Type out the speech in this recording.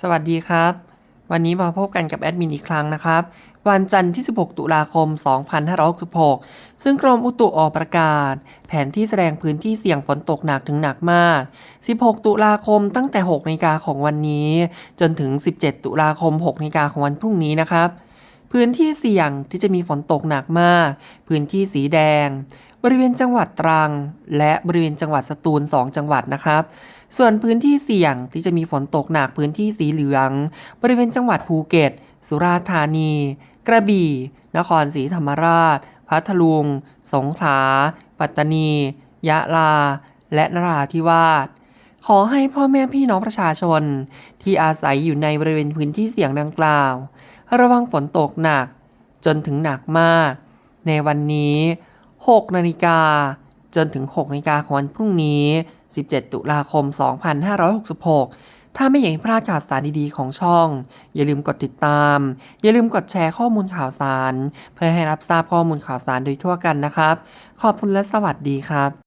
สวัสดีครับ วันนี้มาพบกันกับแอดมินอีกครั้งนะครับ วันจันทร์ที่ 16 ตุลาคม 2566 ซึ่งกรมอุตุออกประกาศ แผนที่แสดงพื้นที่เสี่ยงฝนตกหนักถึงหนักมาก 16 ตุลาคมตั้งแต่6นาฬิกาของวันนี้ จนถึง 17 ตุลาคม 6นาฬิกาของวันพรุ่งนี้นะครับ พื้นที่เสี่ยงที่จะมีฝนตกหนักมาก พื้นที่สีแดง บริเวณจังหวัดตรัง และบริเวณจังหวัดสตูล 2 จังหวัดนะครับ ส่วนพื้นที่เสี่ยงที่จะมีฝนตกหนักพื้นที่สีเหลือง บริเวณจังหวัดภูเก็ต สุราษฎร์ธานี กระบี่ นครศรีธรรมราช พัทลุง สงขลา ปัตตานี ยะลา และนราธิวาส ขอให้พ่อแม่พี่น้องประชาชน ที่อาศัยอยู่ในบริเวณพื้นที่เสี่ยงดังกล่าว ระวังฝนตกหนัก จนถึงหนักมาก ในวันนี้ 6 นาฬิกา จนถึง 6 นาฬิกาของวันพรุ่งนี้ 17 ตุลาคม 2566 ถ้าไม่อยากพลาดข่าวสารดีๆของช่อง อย่าลืมกดติดตาม อย่าลืมกดแชร์ข้อมูลข่าวสาร เพื่อให้รับทราบข้อมูลข่าวสารโดยทั่วกันนะครับ ขอบคุณและสวัสดีครับ